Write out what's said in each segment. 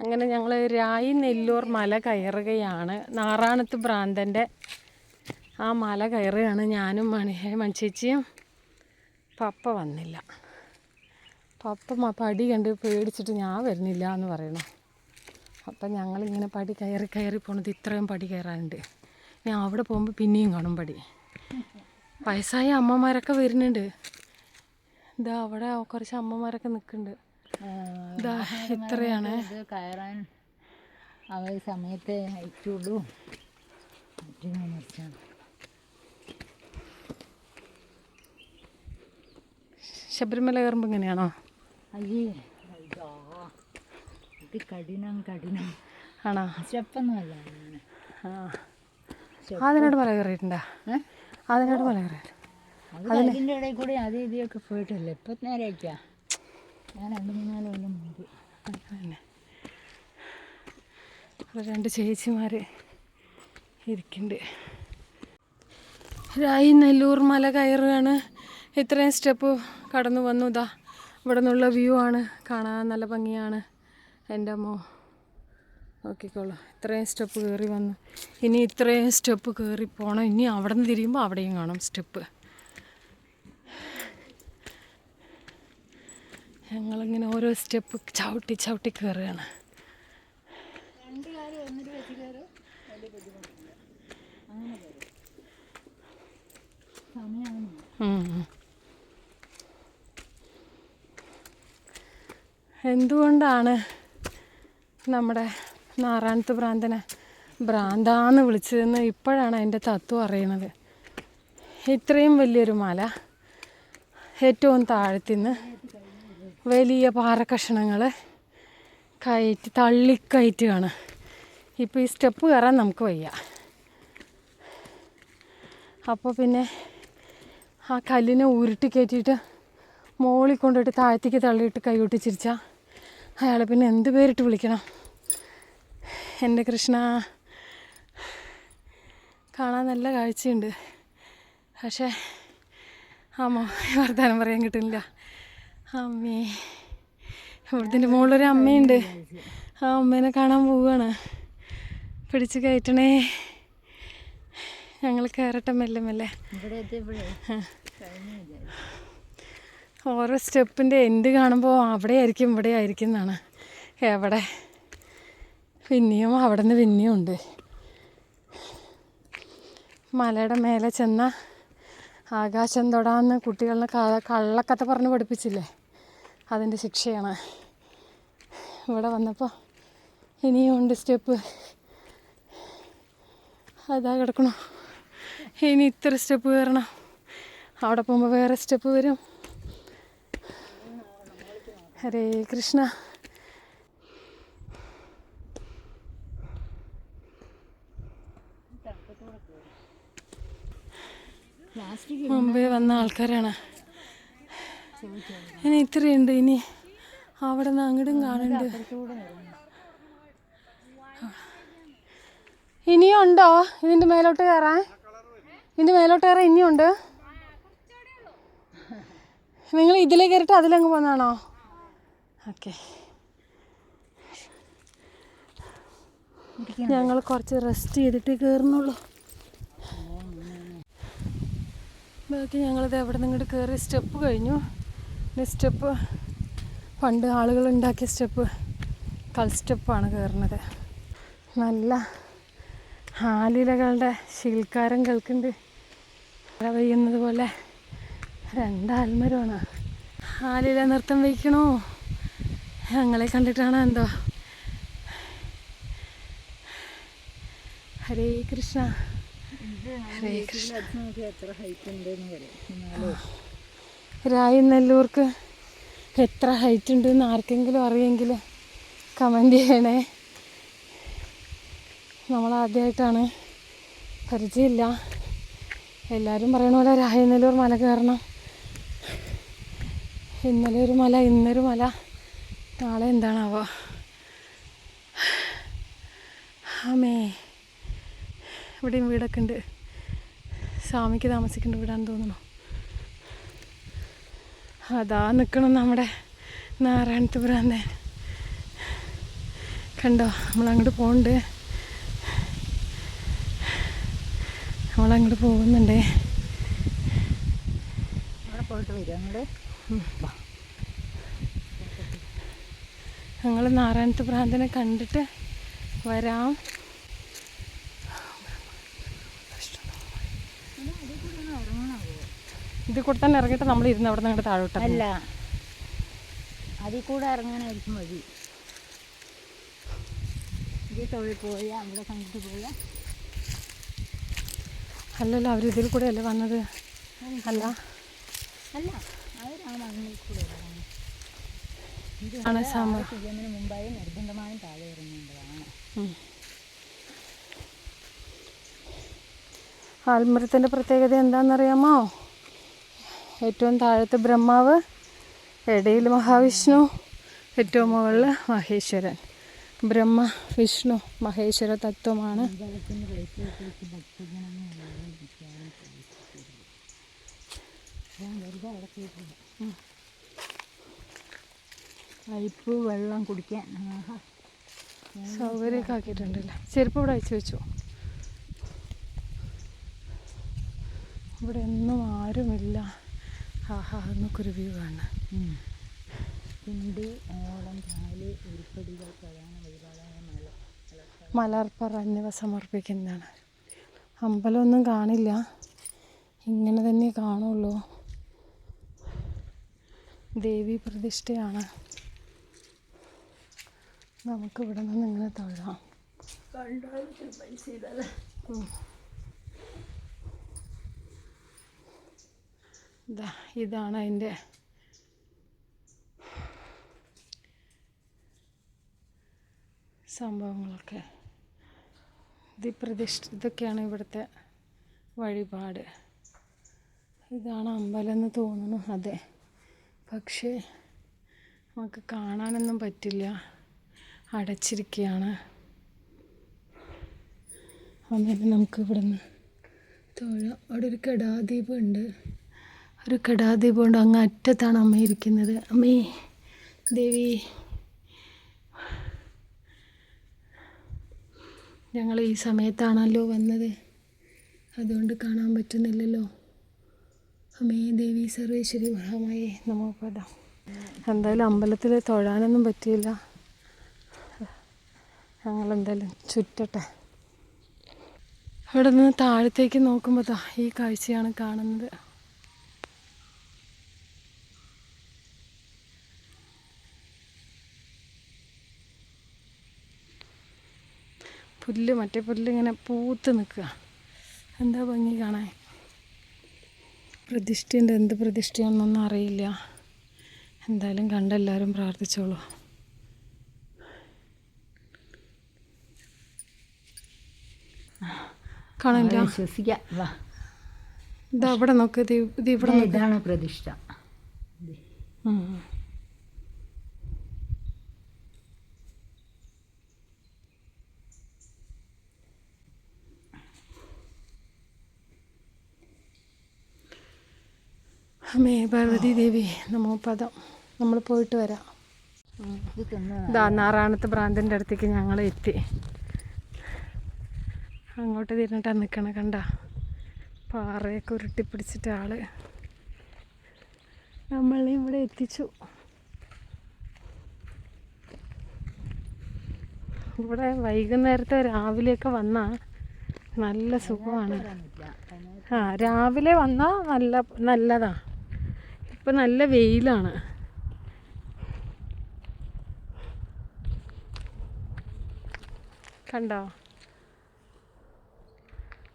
അങ്ങനെ ഞങ്ങൾ രായി നെല്ലൂർ മല കയറുകയാണ്. നാറാണത്ത് ഭ്രാന്തന്റെ ആ മല കയറുകയാണ് ഞാനും മണി മൺചേച്ചിയും പപ്പ വന്നില്ല. പപ്പ പടി കണ്ട് പേടിച്ചിട്ട് ഞാൻ വരുന്നില്ല എന്ന് പറയണു അപ്പം ഞങ്ങളിങ്ങനെ പടി കയറി കയറി പോണത് ഇത്രയും പടി കയറാനുണ്ട്. ഞാൻ അവിടെ പോകുമ്പോൾ പിന്നെയും കാണും പടി. വയസ്സായ അമ്മമാരൊക്കെ വരുന്നുണ്ട്. ഇതാ അവിടെ കുറച്ച് അമ്മമാരൊക്കെ നിൽക്കുന്നുണ്ട്. ഇത്രയാണ് ഇത് കയറാൻ അവർ സമയത്തെ അയച്ചുള്ളൂ. ശബരിമല കയറുമ്പോൾ എങ്ങനെയാണോ അയ്യേ ഇത്. കഠിനം കഠിനം. ആണോ? സ്റ്റെപ്പൊന്നുമല്ല അതിനോട് മല കയറിയിട്ടുണ്ടാ? അതിനോട് മല കയറി അത് അതിന്റെ ഇടയിൽ കൂടി അത് ഇതിയൊക്കെ പോയിട്ടല്ലേ? ഇപ്പം നേരെയൊക്കെയാ ഞാൻ രണ്ട് മൂന്നാൽ കൊല്ലം മുമ്പ്. അങ്ങനെ അവിടെ രണ്ട് ചേച്ചിമാർ ഇരിക്കുന്നുണ്ട്. രായി നെല്ലൂർ മല കയറുകയാണ്. ഇത്രയും സ്റ്റെപ്പ് കടന്നു വന്നു. ഇതാ ഇവിടെ നിന്നുള്ള വ്യൂ ആണ്. കാണാൻ നല്ല ഭംഗിയാണ്. എന്റെ അമ്മോ നോക്കിക്കോളൂ. ഇത്രയും സ്റ്റെപ്പ് കയറി വന്നു. ഇനി ഇത്രയും സ്റ്റെപ്പ് കയറി പോകണം ഇനി അവിടെ നിന്ന് തിരിയുമ്പോൾ അവിടെയും കാണും സ്റ്റെപ്പ്. ഞങ്ങളിങ്ങനെ ഓരോ സ്റ്റെപ്പ് ചവിട്ടി ചവിട്ടി കയറുകയാണ്. എന്തുകൊണ്ടാണ് നമ്മുടെ നാറാണത്ത് ഭ്രാന്തനെ ഭ്രാന്താന്ന് വിളിച്ചതെന്ന് ഇപ്പോഴാണ് അതിന്റെ തത്വം അറിയുന്നത് ഇത്രയും വലിയൊരു മല ഏറ്റവും താഴത്തുനിന്ന് വലിയ പാറക്കഷണങ്ങൾ കയറ്റി തള്ളിക്കയറ്റുകയാണ് ഇപ്പോൾ ഈ സ്റ്റെപ്പ് കയറാൻ നമുക്ക് വയ്യ. അപ്പോൾ പിന്നെ ആ കല്ലിനെ ഉരുട്ടി കയറ്റിയിട്ട് മോളിൽ കൊണ്ടിട്ട് താഴത്തേക്ക് തള്ളിയിട്ട് കൈകൊട്ടി ചിരിച്ചാൽ അയാളെ പിന്നെ എന്ത് പേരിട്ട് വിളിക്കണം? എന്റെ കൃഷ്ണ. കാണാൻ നല്ല കാഴ്ചയുണ്ട്. പക്ഷേ അമ്മ വർത്താനം പറയാൻ കിട്ടുന്നില്ല. അമ്മേ ഇവിടുത്തെ മുകളിലൊരു അമ്മയുണ്ട്. ആ അമ്മേനെ കാണാൻ പോവുകയാണ് പിടിച്ച് കയറ്റണേ. ഞങ്ങൾ കയറട്ടെ മെല്ലെ മെല്ലെ. ഓരോ സ്റ്റെപ്പിന്റെ എൻഡ് കാണുമ്പോൾ അവിടെ ആയിരിക്കും ഇവിടെ ആയിരിക്കും എന്നാണ്. എവിടെ? പിന്നെയും അവിടെ നിന്ന് പിന്നെയും ഉണ്ട്. മലയുടെ മേലെ ചെന്ന ആകാശം തൊടാന്ന് കുട്ടികളെ കള്ളക്കഥ പറഞ്ഞ് പഠിപ്പിച്ചില്ലേ? അതിന്റെ ശിക്ഷയാണ്. ഇവിടെ വന്നപ്പോൾ ഇനിയും ഉണ്ട് സ്റ്റെപ്പ്. അതാ കിടക്കണം. ഇനി ഇത്ര സ്റ്റെപ്പ് കയറണം. അവിടെ പോകുമ്പോൾ വേറെ സ്റ്റെപ്പ് വരും. ഹരേ കൃഷ്ണ. മുമ്പേ വന്ന ആൾക്കാരാണ്. ഇനി ഇത്രയുണ്ട്. ഇനി അവിടെ നിന്ന് അങ്ങോട്ടും കാണുന്നുണ്ട് ഇനിയും ഉണ്ടോ? ഇതിന്റെ മേലോട്ട് കയറാൻ? ഇതിന്റെ മേലോട്ട് കയറാൻ ഇനിയും ഉണ്ട്? നിങ്ങൾ ഇതിലേക്ക് കയറിട്ട് അതിലങ്ങ് പോന്നാണോ? ഓക്കെ. ഞങ്ങൾ കുറച്ച് റെസ്റ്റ് ചെയ്തിട്ട് കയറുന്നുള്ളൂ. ബാക്കി ഞങ്ങളിത് എവിടെ നിന്ന് ഇങ്ങോട്ട് കയറി സ്റ്റെപ്പ് കഴിഞ്ഞു. സ്റ്റെപ്പ്. പണ്ട് ആളുകൾ ഉണ്ടാക്കിയ സ്റ്റെപ്പ്. കൽ സ്റ്റെപ്പാണ് കയറുന്നത്. നല്ല ആലിലകളുടെ ശീൽക്കാരം കേൾക്കുന്നുണ്ട് മഴ പെയ്യുന്നത് പോലെ രണ്ടാൽമരമാണ് ആലില നൃത്തം വയ്ക്കണോ ഞങ്ങളെ കണ്ടിട്ടാണ് എന്തോ? ഹരേ കൃഷ്ണ. ഹരേ കൃഷ്ണ. എത്ര ഹൈറ്റ് ഉണ്ടെന്ന് പറയും. എന്നാലേ രായി നെല്ലൂർക്ക് എത്ര ഹൈറ്റ് ഉണ്ടെന്ന് ആർക്കെങ്കിലും അറിയെങ്കിൽ കമന്റ് ചെയ്യണേ. നമ്മളാദ്യമായിട്ടാണ് പരിചയമില്ല. എല്ലാവരും പറയണ പോലെ രായി നെല്ലൂർ മല കയറണം. ഇന്നലെ ഒരു മല ഇന്നൊരു മല. നാളെ എന്താണാവോ? ആമേ ഇവിടെയും വീടൊക്കെ ഉണ്ട്. സ്വാമിക്ക് താമസിക്കേണ്ട വീടാണെന്ന് തോന്നുന്നു. അതാ നിൽക്കണം നമ്മുടെ നാരായണത്ത് ഭ്രാന്തൻ. കണ്ടോ നമ്മളങ്ങോട്ട് പോകണ്ട് നമ്മളങ്ങോട്ട് പോകുന്നുണ്ട്. പോയിട്ട് ഞങ്ങൾ നാരായണത്ത് ഭ്രാന്തനെ കണ്ടിട്ട് വരാം. ഇതിൽ കൂടെ തന്നെ ഇറങ്ങിയിട്ട് നമ്മൾ ഇരുന്ന് അവിടെ നിന്ന് താഴോട്ട് അല്ല. അതിൽ കൂടെ ഇറങ്ങാനായിരിക്കും മതി ഇത് തൊഴിൽ പോയാൽ അവിടെ കണ്ടിട്ട് പോയാൽ അല്ലല്ലോ അവർ ഇതിൽ കൂടെ അല്ലേ വന്നത്? അല്ല. അല്ല. അവർ ആ മണ്ണിൽ കൂടെ ആണ് ചെയ്യുന്നതിന് മുമ്പായി നിർബന്ധമായും താഴെ ഇറങ്ങേണ്ടതാണ്. ആൽമരത്തിന്റെ പ്രത്യേകത എന്താണെന്നറിയാമോ? ഏറ്റവും താഴത്തെ ബ്രഹ്മാവ് ഇടയിൽ മഹാവിഷ്ണു ഏറ്റവും മുകളിൽ മഹേശ്വരൻ. ബ്രഹ്മ വിഷ്ണു മഹേശ്വര തത്വമാണ്. പൈപ്പ് വെള്ളം കുടിക്കാൻ. സൗകര്യമൊക്കെ ആക്കിയിട്ടുണ്ടല്ലേ? ചെരുപ്പ് ഇവിടെ അയച്ചു വെച്ചു? ഇവിടെ ഒന്നും ആരുമില്ല. ആഹാ എന്നൊക്കെ വ്യൂ ആണ് ഹിന്ദു ഓളം കാൽ ഉരുപ്പടികൾ പ്രധാന വഴിപാടായ മല മലർപ്പറ എന്നിവ സമർപ്പിക്കുന്നതാണ്. അമ്പലമൊന്നും കാണില്ല. ഇങ്ങനെ തന്നെ കാണുള്ളൂ. ദേവി പ്രതിഷ്ഠയാണ്. നമുക്ക് ഇവിടെ നിന്ന് ഇങ്ങനെ തൊഴാം ഉം. ദാ ഇതാണ് അതിന്റെ സംഭവങ്ങളൊക്കെ. ഇത് പ്രതിഷ്ഠ ഇതൊക്കെയാണ് ഇവിടുത്തെ വഴിപാട്. ഇതാണ് അമ്പലം എന്ന് തോന്നുന്നു. അതെ. പക്ഷേ നമുക്ക് കാണാനൊന്നും പറ്റില്ല. അടച്ചിരിക്കുകയാണ് അങ്ങനെ നമുക്ക് ഇവിടുന്ന് തൊഴാം. അവിടെ ഒരു കെടാദീപം ഉണ്ട് ഒരു പോണ്ട് അങ്ങ് അറ്റത്താണ് അമ്മ ഇരിക്കുന്നത്. അമ്മേ ദേവി. ഞങ്ങൾ ഈ സമയത്താണല്ലോ വന്നത്. അതുകൊണ്ട് കാണാൻ പറ്റുന്നില്ലല്ലോ. അമ്മേ ദേവി സർവേശ്വരി മഹാമായി നമുക്ക് പദം. എന്തായാലും അമ്പലത്തിൽ തൊഴാനൊന്നും പറ്റിയില്ല. ഞങ്ങളെന്തായാലും ചുറ്റട്ടെ. ഇവിടെ നിന്ന് താഴത്തേക്ക് നോക്കുമ്പോൾ ഈ കാഴ്ചയാണ് കാണുന്നത്. പുല്ല് മറ്റേ പുല്ല് ഇങ്ങനെ പൂത്ത് നിൽക്കുക. എന്താ ഭംഗി കാണാൻ? പ്രതിഷ്ഠേന്റെ എന്ത് പ്രതിഷ്ഠയാണെന്നൊന്നും അറിയില്ല. എന്തായാലും കണ്ടെല്ലാവരും പ്രാർത്ഥിച്ചോളൂ. കാണില്ല വിശ്വസിക്കാം. വാ. ഇത് അവിടെ നോക്ക്. ഇത് ഇവിടെ ഇതാണ് പ്രതിഷ്ഠ. അമ്മേ പാർവതി ദേവി നമോ പദം. നമ്മൾ പോയിട്ട് വരാം. ഇത് നാറാണത്ത് ഭ്രാന്തന്റെ അടുത്തേക്ക് ഞങ്ങൾ എത്തി. അങ്ങോട്ട് തിരിഞ്ഞിട്ടാണ് നിൽക്കണ കണ്ട. പാറയൊക്കെ ഉരുട്ടി പിടിച്ചിട്ട് ആൾ നമ്മളെ ഇവിടെ എത്തിച്ചു. ഇവിടെ വൈകുന്നേരത്തെ രാവിലെയൊക്കെ വന്നാൽ നല്ല സുഖമാണ്. ആ രാവിലെ വന്നാൽ നല്ല നല്ലതാ. ഇപ്പം നല്ല വെയിലാണ്. കണ്ടോ?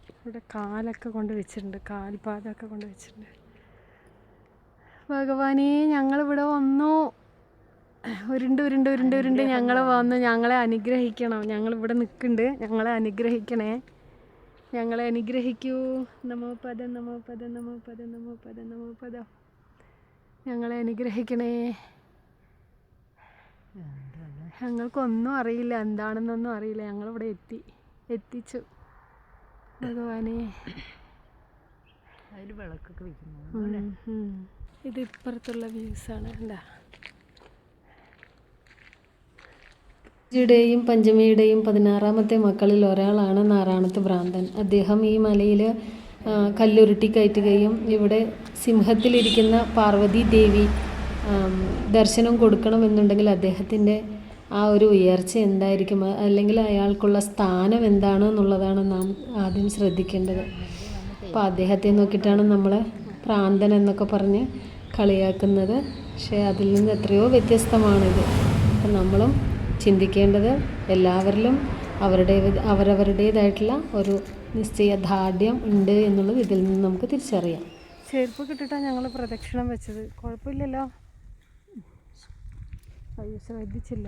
ഇവിടെ കാലൊക്കെ കൊണ്ട് വെച്ചിട്ടുണ്ട്. കാൽപാദമൊക്കെ കൊണ്ട് വെച്ചിട്ടുണ്ട്. ഭഗവാനേ ഞങ്ങളിവിടെ വന്നു. ഉരുണ്ട് ഉരുണ്ട് ഉരുണ്ട് ഉരുണ്ട് ഞങ്ങൾ വന്നു. ഞങ്ങളെ അനുഗ്രഹിക്കണം. ഞങ്ങളിവിടെ നിൽക്കുന്നുണ്ട്. ഞങ്ങളെ അനുഗ്രഹിക്കണേ. ഞങ്ങളെ അനുഗ്രഹിക്കൂ. നമോ പദം നമോ പദം നമോ പദം നമോ പദം നമോ പദം. ഞങ്ങളെ അനുഗ്രഹിക്കണേ. ഞങ്ങൾക്കൊന്നും അറിയില്ല. എന്താണെന്നൊന്നും അറിയില്ല. ഞങ്ങളിവിടെ എത്തി എത്തിച്ചു. ഭഗവാനെ. അതിൽ വിളക്കൊക്കെ വെക്കുന്നു. ഇത് ഇപ്പുറത്തുള്ള വ്യൂസാണ് എന്താ ജിയുടെയും പഞ്ചമിയുടെയും പതിനാറാമത്തെ മക്കളിൽ ഒരാളാണ് നാറാണത്ത് ഭ്രാന്തൻ. അദ്ദേഹം ഈ മലയിൽ കല്ലുരുട്ടി കയറ്റുകയും ഇവിടെ സിംഹത്തിലിരിക്കുന്ന പാർവതി ദേവി ദർശനം കൊടുക്കണമെന്നുണ്ടെങ്കിൽ അദ്ദേഹത്തിന്റെ ആ ഒരു ഉയർച്ച എന്തായിരിക്കും? അല്ലെങ്കിൽ അയാൾക്കുള്ള സ്ഥാനം എന്താണ് എന്നുള്ളതാണ് നാം ആദ്യം ശ്രദ്ധിക്കേണ്ടത്. അപ്പോൾ അദ്ദേഹത്തെ നോക്കിയിട്ടാണ് നമ്മൾ പ്രാന്തൻ എന്നൊക്കെ പറഞ്ഞ് കളിയാക്കുന്നത്. പക്ഷേ അതിൽ നിന്ന് എത്രയോ വ്യത്യസ്തമാണിത്. അപ്പം നമ്മളും ചിന്തിക്കേണ്ടത് എല്ലാവരിലും അവരുടെ അവരവരുടേതായിട്ടുള്ള ഒരു നിശ്ചയദാർഢ്യം ഉണ്ട് എന്നുള്ളത് ഇതിൽ നിന്ന് നമുക്ക് തിരിച്ചറിയാം. ചെരുപ്പ് കിട്ടിട്ടാണ് ഞങ്ങൾ പ്രദക്ഷിണം വെച്ചത്. കുഴപ്പമില്ലല്ലോ. ശ്രദ്ധിച്ചില്ല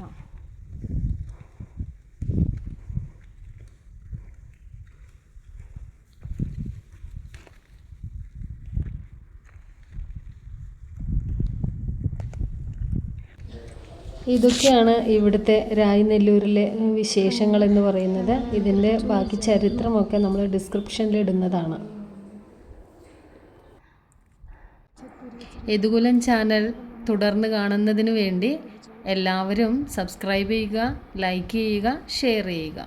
ഇതൊക്കെയാണ് ഇവിടുത്തെ രായ്നെല്ലൂരിലെ വിശേഷങ്ങൾ എന്ന് പറയുന്നത്. ഇതിന്റെ ബാക്കി ചരിത്രമൊക്കെ നമ്മൾ ഡിസ്ക്രിപ്ഷനിൽ ഇടുന്നതാണ്. യദുകുലം ചാനൽ തുടർന്ന് കാണുന്നതിന് വേണ്ടി എല്ലാവരും സബ്സ്ക്രൈബ് ചെയ്യുക ലൈക്ക് ചെയ്യുക ഷെയർ ചെയ്യുക.